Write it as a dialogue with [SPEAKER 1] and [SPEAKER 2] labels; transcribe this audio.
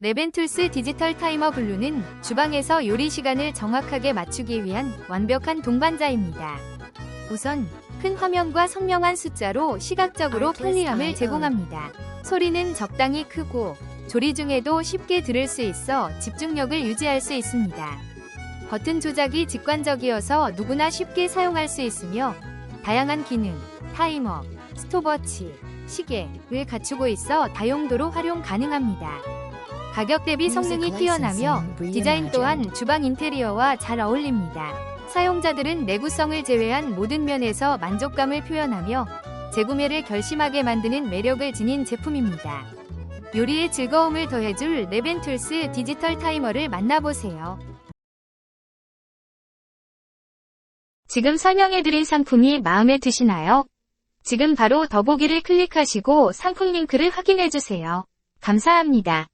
[SPEAKER 1] 레벤툴스 디지털 타이머 블루는 주방에서 요리 시간을 정확하게 맞추기 위한 완벽한 동반자입니다. 우선 큰 화면과 선명한 숫자로 시각적으로 편리함을 제공합니다. 소리는 적당히 크고 조리 중에도 쉽게 들을 수 있어 집중력을 유지할 수 있습니다. 버튼 조작이 직관적이어서 누구나 쉽게 사용할 수 있으며 다양한 기능, 타이머, 스톱워치, 시계를 갖추고 있어 다용도로 활용 가능합니다. 가격 대비 성능이 뛰어나며 디자인 또한 주방 인테리어와 잘 어울립니다. 사용자들은 내구성을 제외한 모든 면에서 만족감을 표현하며 재구매를 결심하게 만드는 매력을 지닌 제품입니다. 요리의 즐거움을 더해줄 레벤툴스 디지털 타이머를 만나보세요. 지금 설명해드린 상품이 마음에 드시나요? 지금 바로 더보기를 클릭하시고 상품 링크를 확인해주세요. 감사합니다.